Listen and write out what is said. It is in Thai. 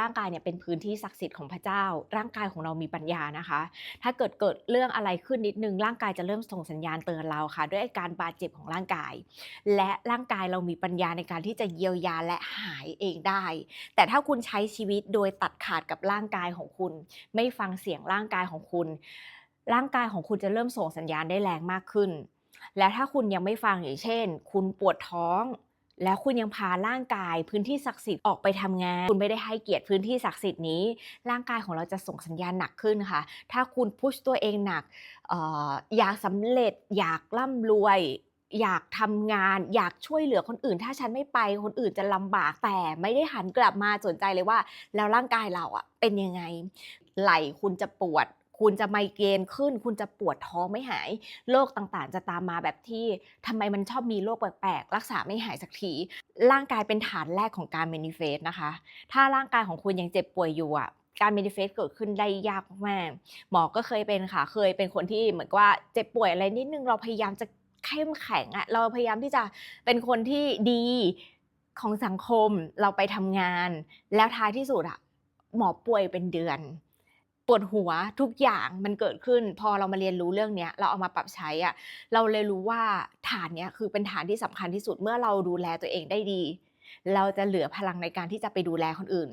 ร่างกายเนี่ยเป็นพื้นที่ศักดิ์สิทธิ์ของพระเจ้า ร่างกายของเรามีปัญญานะคะ ถ้าเกิดเกิดเรื่องอะไรขึ้นนิดนึง ร่างกายจะเริ่มส่งสัญญาณเตือนเราค่ะ ด้วยอาการบาดเจ็บของร่างกาย และร่างกายเรามีปัญญาในการที่จะเยียวยาและหายเองได้ แต่ถ้าคุณใช้ชีวิตโดยตัดขาดกับร่างกายของคุณ ไม่ฟังเสียงร่างกายของคุณ ร่างกายของคุณจะเริ่มส่งสัญญาณได้แรงมากขึ้น และถ้าคุณยังไม่ฟังอย่างเช่น คุณปวดท้อง แล้วคุณยังพาร่างกายพื้นที่ศักดิ์สิทธิ์ออกไปทำงาน คุณไม่ได้ให้เกียรติพื้นที่ศักดิ์สิทธิ์นี้ ร่างกายของเราจะส่งสัญญาณหนักขึ้นค่ะ ถ้าคุณพุชตัวเองหนักอออยากสำเร็จ อยากร่ำรวยอยากทำงานอยากช่วยเหลือคนอื่น ถ้าฉันไม่ไปคนอื่นจะลำบากแต่ไม่ได้หันกลับมาสนใจเลยว่า แล้วร่างกายเราอะเป็นยังไง ไหล่คุณจะปวด คุณจะไมเกรนขึ้น คุณจะปวดท้องไม่หาย โรคต่างๆ จะตามมาแบบที่ทำไมมันชอบมีโรคแปลกๆ รักษาไม่หายสักที ร่างกายเป็นฐานแรกของการ manifest นะคะ ถ้าร่างกายของคุณยังเจ็บป่วยอยู่อะการ manifest เกิดขึ้นได้ยากมากหมอก็เคยเป็นค่ะ เคยเป็นคนที่เหมือนว่าเจ็บป่วยอะไรนิดนึงเราพยายามจะเข้มแข็งอะเราพยายามที่จะเป็นคนที่ดีของสังคมเราไปทำงาน แล้วท้ายที่สุดอะหมอป่วยเป็นเดือน ปวดหัวทุกอย่างมันเกิดขึ้น พอเรามาเรียนรู้เรื่องเนี้ยเราเอามาปรับใช้อะเราเลยรู้ว่าฐานเนี้ยคือเป็นฐานที่สำคัญที่สุดเมื่อเราดูแลตัวเองได้ดี เราจะเหลือพลังในการที่จะไปดูแลคนอื่น